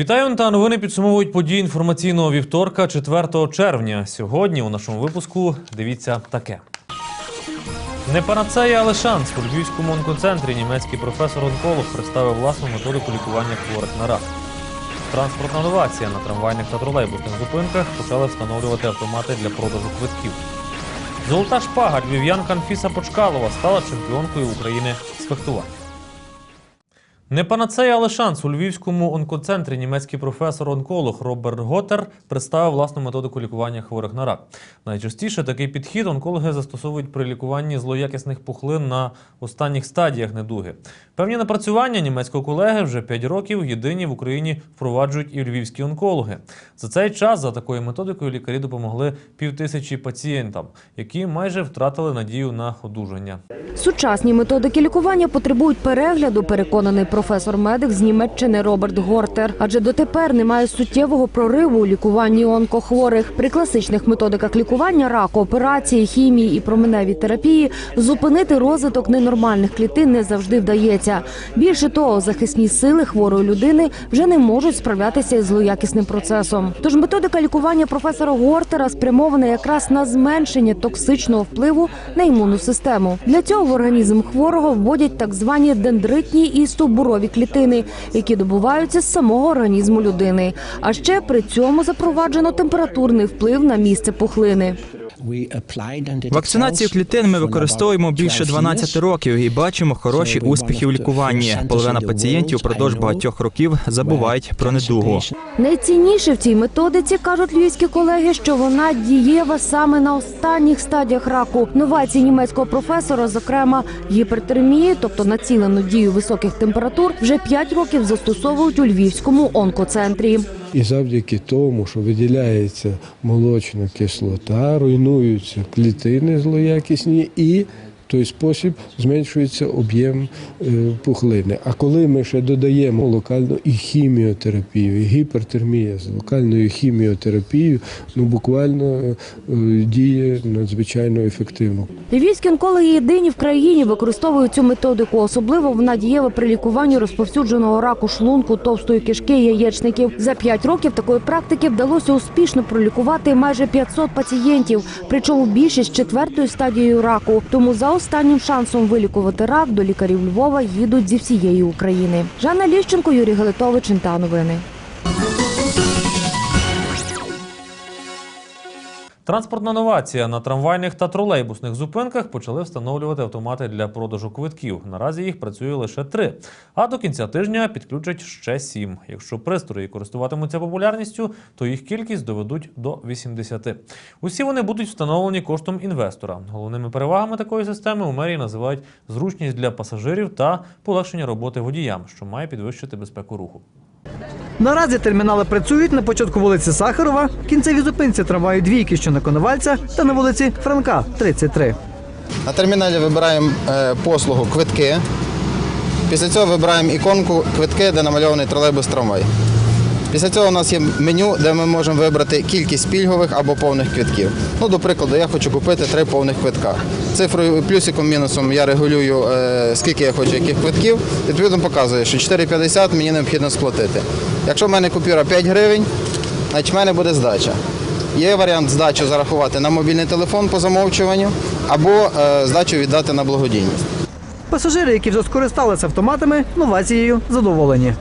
Вітаю та новини підсумовують події інформаційного вівторка 4 червня. Сьогодні у нашому випуску дивіться таке. Не панацея, але шанс. У Львівському онкоцентрі німецький професор-онколог представив власну методику лікування хворих на рак. Транспортна новація на трамвайних та тролейбусних зупинках почали встановлювати автомати для продажу квитків. Золота шпага львів'янка Анфіса Почкалова стала чемпіонкою України з фехтування. Не панацея, але шанс у львівському онкоцентрі німецький професор-онколог Роберт Готер представив власну методику лікування хворих на рак. Найчастіше такий підхід онкологи застосовують при лікуванні злоякісних пухлин на останніх стадіях недуги. Певні напрацювання німецького колеги вже 5 років єдині в Україні впроваджують і львівські онкологи. За цей час за такою методикою лікарі допомогли півтисячі пацієнтам, які майже втратили надію на одужання. Сучасні методики лікування потребують перегляду, переконаний професор-медик з Німеччини Роберт Гортер. Адже дотепер немає суттєвого прориву у лікуванні онкохворих. При класичних методиках лікування раку, операції, хімії і променевій терапії зупинити розвиток ненормальних клітин не завжди вдається. Більше того, захисні сили хворої людини вже не можуть справлятися із злоякісним процесом. Тож методика лікування професора Гортера спрямована якраз на зменшення токсичного впливу на імунну систему. Для цього в організм хворого вводять так звані дендритні і стовбурові клітини, які добуваються з самого організму людини. А ще при цьому запроваджено температурний вплив на місце пухлини. Вакцинацію клітин ми використовуємо більше 12 років і бачимо хороші успіхи у лікуванні. Половина пацієнтів упродовж багатьох років забувають про недугу. Найцінніше в цій методиці кажуть львівські колеги, що вона дієва саме на останніх стадіях раку. Новації німецького професора, зокрема гіпертермії, тобто націлену дію високих температур, вже 5 років застосовують у львівському онкоцентрі. І завдяки тому, що виділяється молочна кислота, руйнуються клітини злоякісні і той спосіб зменшується об'єм е, пухлини. А коли ми ще додаємо локальну і хіміотерапію, і гіпертермія з локальною хіміотерапією, ну буквально е, діє надзвичайно ефективно. Львівські онкологи єдині в країні використовують цю методику. Особливо вона дієва при лікуванні розповсюдженого раку шлунку, товстої кишки яєчників. За 5 років такої практики вдалося успішно пролікувати майже 500 пацієнтів, причому більшість четвертою стадією раку. Тому за останнім шансом вилікувати рак до лікарів Львова їдуть зі всієї України. Жанна Ліщенко, Юрій Галитович, та Новини. Транспортна новація на трамвайних та тролейбусних зупинках почали встановлювати автомати для продажу квитків. Наразі їх працює лише три. А до кінця тижня підключать ще сім. Якщо пристрої користуватимуться популярністю, то їх кількість доведуть до 80. Усі вони будуть встановлені коштом інвестора. Головними перевагами такої системи у мерії називають зручність для пасажирів та полегшення роботи водіям, що має підвищити безпеку руху. Наразі термінали працюють на початку вулиці Сахарова, кінцевій зупинці трамваю двійки, що на Коновальця, та на вулиці Франка, 33. На терміналі вибираємо е, послугу квитки. Після цього вибираємо іконку квитки, де намальований тролейбус трамвай. Після цього у нас є меню, де ми можемо вибрати кількість пільгових або повних квитків. Ну, до прикладу, я хочу купити три повних квитка. Цифрою плюсиком, мінусом я регулюю, е, скільки я хочу, яких квитків. Відповідно показує, що 4,50 мені необхідно сплатити. Якщо в мене купюра 5 гривень, значить в мене буде здача. Є варіант здачу зарахувати на мобільний телефон по замовчуванню або е, здачу віддати на благодійність. Пасажири, які вже скористалися автоматами, новацією задоволені.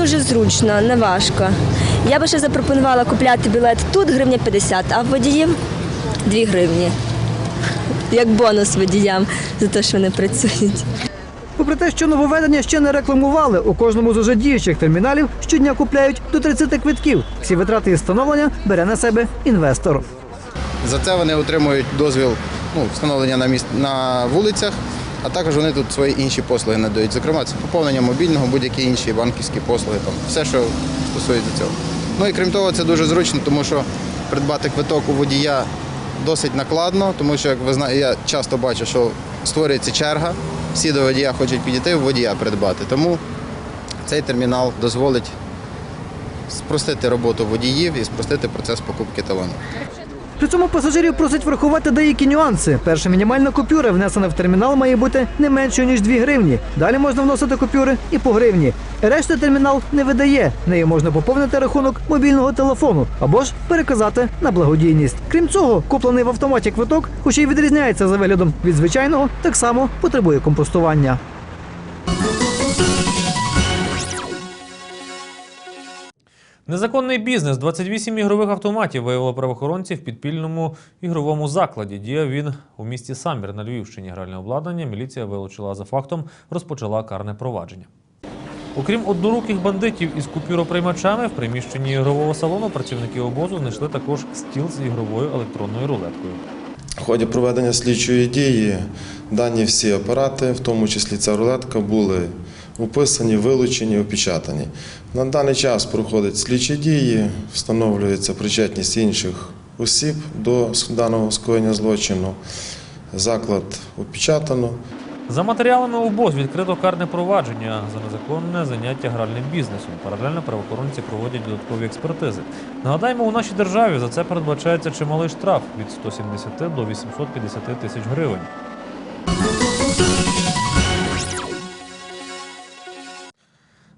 Дуже зручно, не важко. Я би ще запропонувала купляти білет тут гривня 50, а в водіїв 2 гривні. Як бонус водіям за те, що вони працюють. Попри те, що нововведення ще не рекламували, у кожному з уже діючих терміналів щодня купляють до 30 квитків. Всі витрати і встановлення бере на себе інвестор. За це вони отримують дозвіл ну, встановлення на міст на вулицях, а також вони тут свої інші послуги надають. Зокрема, це поповнення мобільного, будь-які інші банківські послуги, там все, що стосується цього. Ну і крім того, це дуже зручно, тому що придбати квиток у водія досить накладно, тому що, як ви знаєте, я часто бачу, що створюється черга, всі до водія хочуть підійти, в водія придбати. Тому цей термінал дозволить спростити роботу водіїв і спростити процес покупки талонів. При цьому пасажирів просять врахувати деякі нюанси. Перша мінімальна купюра, внесена в термінал, має бути не меншою ніж 2 гривні. Далі можна вносити купюри і по гривні. Решта термінал не видає. Нею можна поповнити рахунок мобільного телефону або ж переказати на благодійність. Крім цього, куплений в автоматі квиток, хоч і відрізняється за виглядом від звичайного, так само потребує компостування. Незаконний бізнес 28 ігрових автоматів виявили правоохоронці в підпільному ігровому закладі. Діяв він у місті Самбір на Львівщині. Гральне обладнання міліція вилучила за фактом, розпочала карне провадження. Окрім одноруких бандитів із купюроприймачами, в приміщенні ігрового салону працівники обозу знайшли також стіл з ігровою електронною рулеткою. В ході проведення слідчої дії дані всі апарати, в тому числі ця рулетка, були описані, вилучені, опечатані. На даний час проходять слідчі дії, встановлюється причетність інших осіб до даного скоєння злочину. Заклад опечатано. За матеріалами обоз відкрито карне провадження за незаконне заняття гральним бізнесом. Паралельно правоохоронці проводять додаткові експертизи. Нагадаємо, у нашій державі за це передбачається чималий штраф від 170 до 850 тисяч гривень.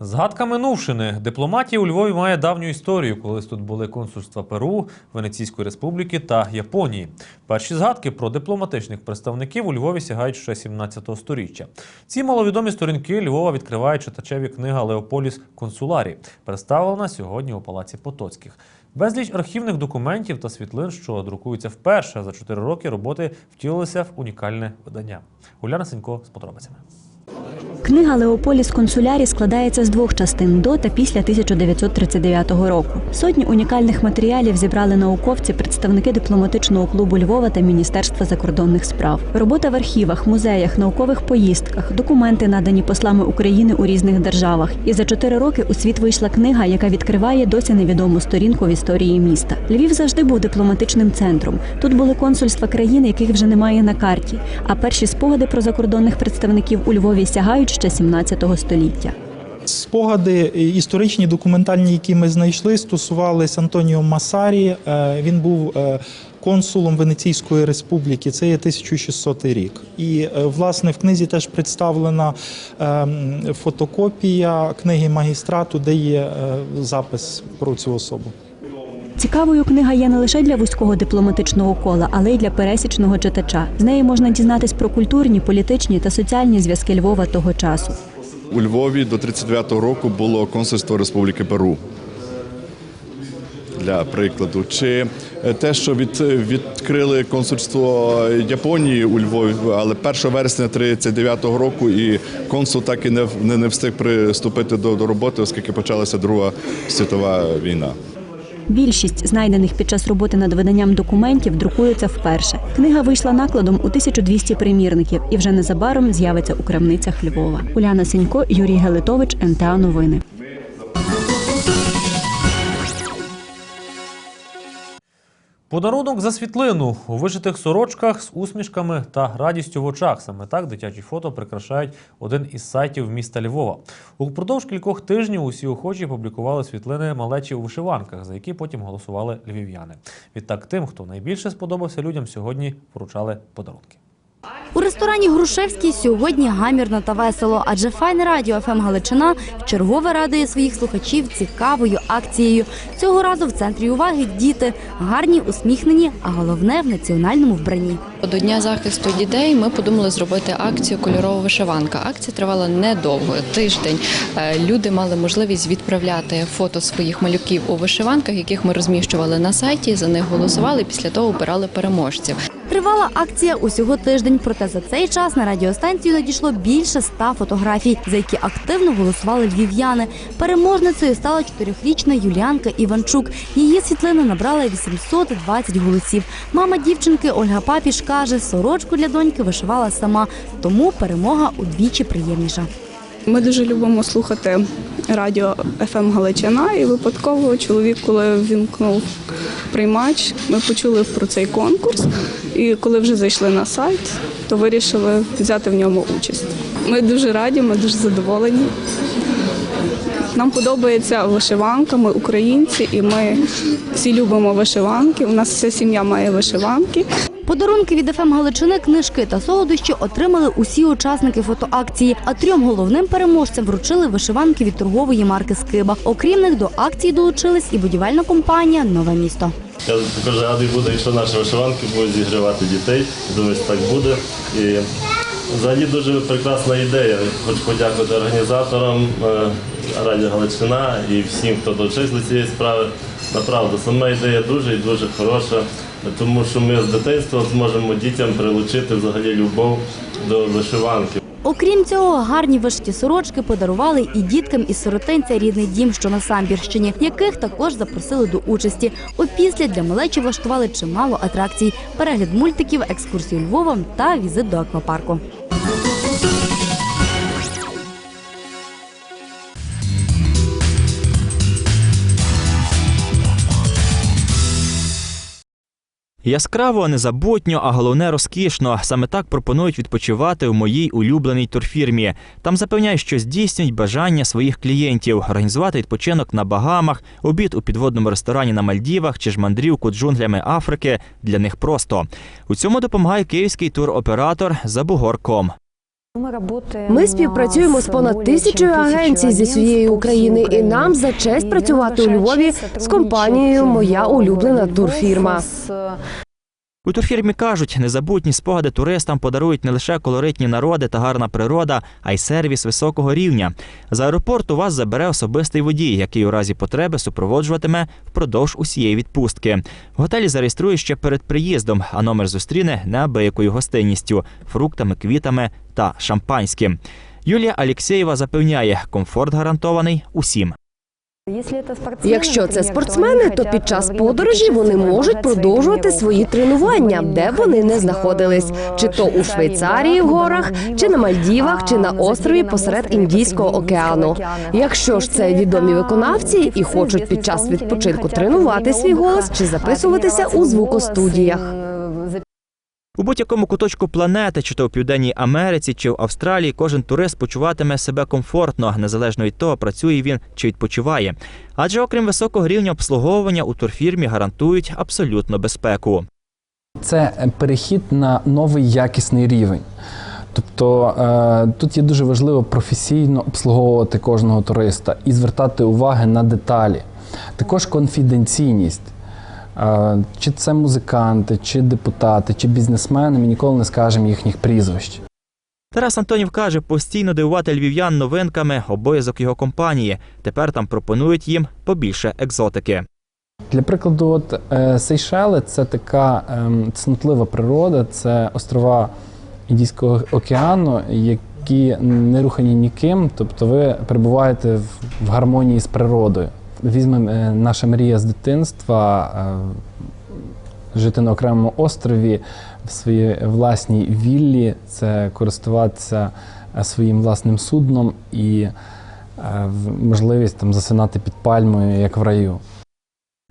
Згадка минувшини. Дипломатія у Львові має давню історію, колись тут були консульства Перу, Венеційської республіки та Японії. Перші згадки про дипломатичних представників у Львові сягають ще 17 століття. Ці маловідомі сторінки Львова відкриває читачеві книга Леополіс Консуларі, представлена сьогодні у Палаці Потоцьких. Безліч архівних документів та світлин, що друкуються вперше за 4 роки роботи, втілилися в унікальне видання. Уляна Сенько з подробицями. Книга Леополіс Консулярі складається з двох частин до та після 1939 року. Сотні унікальних матеріалів зібрали науковці, представники дипломатичного клубу Львова та Міністерства закордонних справ. Робота в архівах, музеях, наукових поїздках, документи надані послами України у різних державах. І за чотири роки у світ вийшла книга, яка відкриває досі невідому сторінку в історії міста. Львів завжди був дипломатичним центром. Тут були консульства країн, яких вже немає на карті. А перші спогади про закордонних представників у Львові сягають ще 17 століття. Спогади історичні, документальні, які ми знайшли, стосувались Антоніо Масарі. Е, Він був е, консулом Венеційської республіки. Це є 1600 рік. І е, власне в книзі теж представлена фотокопія книги магістрату, де є запис про цю особу. Цікавою книга є не лише для вузького дипломатичного кола, але й для пересічного читача. З неї можна дізнатись про культурні, політичні та соціальні зв'язки Львова того часу. У Львові до 39-го року було консульство Республіки Перу. Для прикладу, чи е, те, що від, відкрили консульство Японії у Львові, але 1 вересня 39-го року і консул так і не, не, не встиг приступити до, до роботи, оскільки почалася Друга світова війна. Більшість знайдених під час роботи над виданням документів друкуються вперше. Книга вийшла накладом у 1200 примірників і вже незабаром з'явиться у крамницях Львова. Уляна Сенько, Юрій Гелитович, НТА Новини. Подарунок за світлину у вишитих сорочках з усмішками та радістю в очах. Саме так дитячі фото прикрашають один із сайтів міста Львова. Упродовж кількох тижнів усі охочі публікували світлини малечі у вишиванках, за які потім голосували львів'яни. Відтак, тим, хто найбільше сподобався людям, сьогодні вручали подарунки. У ресторані Грушевський сьогодні гамірно та весело, адже файне радіо ФМ Галичина вчергове радує своїх слухачів цікавою акцією. Цього разу в центрі уваги діти гарні, усміхнені, а головне в національному вбранні. До Дня захисту дітей ми подумали зробити акцію Кольорова вишиванка. Акція тривала недовго, тиждень. Е, Люди мали можливість відправляти фото своїх малюків у вишиванках, яких ми розміщували на сайті. За них голосували. Після того обирали переможців. Тривала акція усього тиждень, проте за цей час на радіостанцію надійшло більше ста фотографій, за які активно голосували львів'яни. Переможницею стала чотирьохрічна Юліанка Іванчук. Її світлина набрала 820 голосів. Мама дівчинки Ольга Папіш каже, сорочку для доньки вишивала сама, тому перемога удвічі приємніша. Ми дуже любимо слухати радіо «ФМ Галичина, і випадково чоловік, коли вімкнув приймач, ми почули про цей конкурс. І коли вже зайшли на сайт, то вирішили взяти в ньому участь. Ми дуже раді, ми дуже задоволені. Нам подобається вишиванка, ми українці, і ми всі любимо вишиванки. У нас вся сім'я має вишиванки. Подарунки від ФМ Галичини, книжки та солодощі отримали усі учасники фотоакції. А трьом головним переможцям вручили вишиванки від торгової марки Скиба. Окрім них до акції долучились і будівельна компанія Нове місто. Я також радий буду, якщо наші вишиванки будуть зігрівати дітей. Думаю, що так буде. І взагалі дуже прекрасна ідея. Хочу подякувати організаторам Раді Галичина і всім, хто долучився до цієї справи. Направду, сама ідея дуже і дуже хороша, тому що ми з дитинства зможемо дітям прилучити взагалі любов до вишиванки. Окрім цього, гарні вишиті сорочки подарували і діткам із сиротинця рідний дім, що на Самбірщині, яких також запросили до участі. Опісля для малечі влаштували чимало атракцій: перегляд мультиків, екскурсію Львовом та візит до аквапарку. Яскраво, незабутньо, а головне розкішно. Саме так пропонують відпочивати у моїй улюбленій турфірмі. Там запевняють, що здійснюють бажання своїх клієнтів організувати відпочинок на Багамах, обід у підводному ресторані на Мальдівах чи ж мандрівку джунглями Африки для них просто. У цьому допомагає київський туроператор Забугор.ком. Ми співпрацюємо з понад тисячою агенцій зі всієї України, і нам за честь працювати у Львові з компанією Моя улюблена турфірма. У турфірмі кажуть, незабутні спогади туристам подарують не лише колоритні народи та гарна природа, а й сервіс високого рівня. З аеропорту вас забере особистий водій, який у разі потреби супроводжуватиме впродовж усієї відпустки. В готелі зареєструють ще перед приїздом, а номер зустріне неабиякою гостинністю, фруктами, квітами та шампанським. Юлія Алєксєєва запевняє, комфорт гарантований усім. Якщо це спортсмени, то під час подорожі вони можуть продовжувати свої тренування, де б вони не знаходились, чи то у Швейцарії в горах, чи на Мальдівах, чи на острові посеред Індійського океану. Якщо ж це відомі виконавці і хочуть під час відпочинку тренувати свій голос чи записуватися у звукостудіях. У будь-якому куточку планети, чи то в Південній Америці, чи в Австралії, кожен турист почуватиме себе комфортно, незалежно від того, працює він чи відпочиває. Адже окрім високого рівня обслуговування у турфірмі гарантують абсолютну безпеку. Це перехід на новий якісний рівень. Тобто е, тут є дуже важливо професійно обслуговувати кожного туриста і звертати уваги на деталі. Також конфіденційність. Чи це музиканти, чи депутати, чи бізнесмени, ми ніколи не скажемо їхніх прізвищ. Тарас Антонів каже, постійно дивувати львів'ян новинками обов'язок його компанії. Тепер там пропонують їм побільше екзотики. Для прикладу, от е, Сейшели це така ем, цнотлива природа, це острова Індійського океану, які не рухані ніким, тобто ви перебуваєте в, в гармонії з природою. Візьмемо е, наша мрія з дитинства е, жити на окремому острові в своїй власній віллі, це користуватися е, своїм власним судном і можливість там засинати під пальмою, як в раю.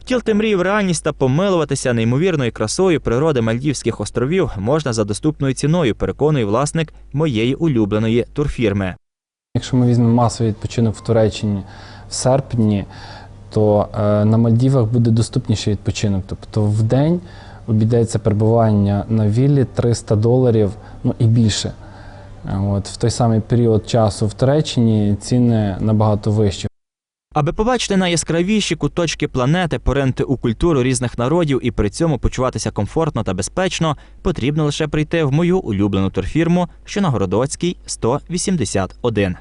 Втілити мрію в реальність та помилуватися неймовірною красою природи Мальдівських островів можна за доступною ціною, переконує власник моєї улюбленої турфірми. Якщо ми візьмемо масовий відпочинок в Туреччині серпні, то е, на Мальдівах буде доступніший відпочинок. Тобто в день обійдеться перебування на віллі 300 доларів, ну і більше. От, в той самий період часу в Туреччині ціни набагато вищі. Аби побачити найяскравіші куточки планети, поринути у культуру різних народів і при цьому почуватися комфортно та безпечно, потрібно лише прийти в мою улюблену турфірму, що на Городоцькій 181.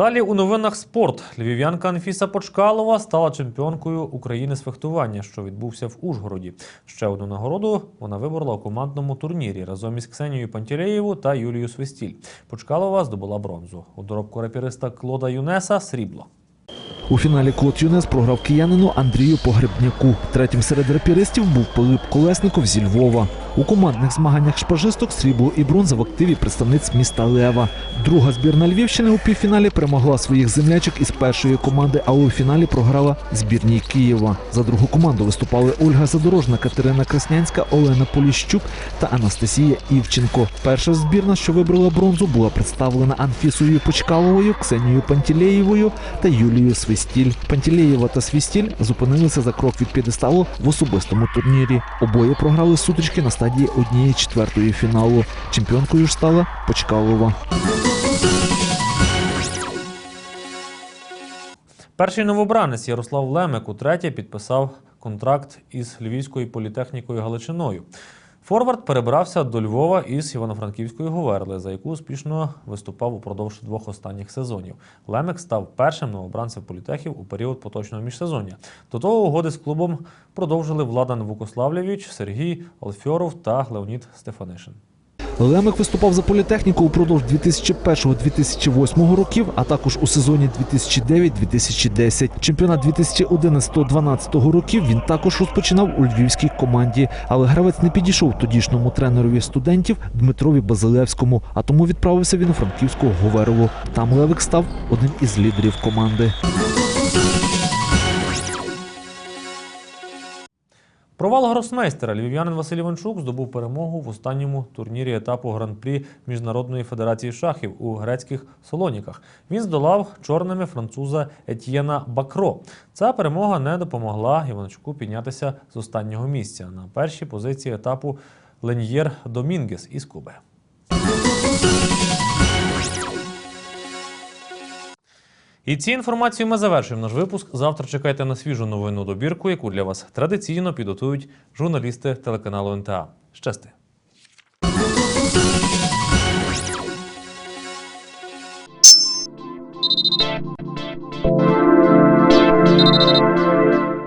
Далі у новинах спорт. Львів'янка Анфіса Почкалова стала чемпіонкою України з фехтування, що відбувся в Ужгороді. Ще одну нагороду вона виборола у командному турнірі разом із Ксенією Пантілеєву та Юлією Свистіль. Почкалова здобула бронзу. У доробку рапіриста Клода Юнеса срібло. У фіналі Клод Юнес програв киянину Андрію Погребняку. Третім серед рапіристів був Пилип Колесников зі Львова. У командних змаганнях шпажисток срібло і бронза в активі представниць міста Лева. Друга збірна Львівщини у півфіналі перемогла своїх землячок із першої команди, а у фіналі програла збірній Києва. За другу команду виступали Ольга Задорожна, Катерина Краснянська, Олена Поліщук та Анастасія Івченко. Перша збірна, що вибрала бронзу, була представлена Анфісою Почкаловою, Ксенією Пантілеєвою та Юлією Свистіль. Пантілеєва та Свістіль зупинилися за крок від п'єдесталу в особистому турнірі. Обоє програли сутички на стадії однієї четвертої фіналу. Чемпіонкою ж стала Почкалова. Перший новобранець Ярослав Лемек утретє підписав контракт із Львівською політехнікою Галичиною. Форвард перебрався до Львова із Івано-Франківської Говерли, за яку успішно виступав упродовж двох останніх сезонів. Лемек став першим новобранцем політехів у період поточного міжсезоння. До того угоди з клубом продовжили Владан Вукославлєвіч, Сергій Алфьоров та Леонід Стефанишин. Лемик виступав за політехніку упродовж 2001-2008 років, а також у сезоні 2009-2010. Чемпіонат 2011-2012 років він також розпочинав у львівській команді, але гравець не підійшов тодішньому тренерові студентів Дмитрові Базилевському, а тому відправився він у франківську Говерлу. Там Левик став одним із лідерів команди. Провал гросмейстера львів'янин Василь Іванчук здобув перемогу в останньому турнірі етапу гран-прі Міжнародної федерації шахів у грецьких Солоніках. Він здолав чорними француза Етьєна Бакро. Ця перемога не допомогла Іванчуку піднятися з останнього місця на першій позиції етапу Леньєр Домінгес із Куби. І цією інформацією ми завершуємо наш випуск. Завтра чекайте на свіжу новинну добірку, яку для вас традиційно підготують журналісти телеканалу НТА. Щасти!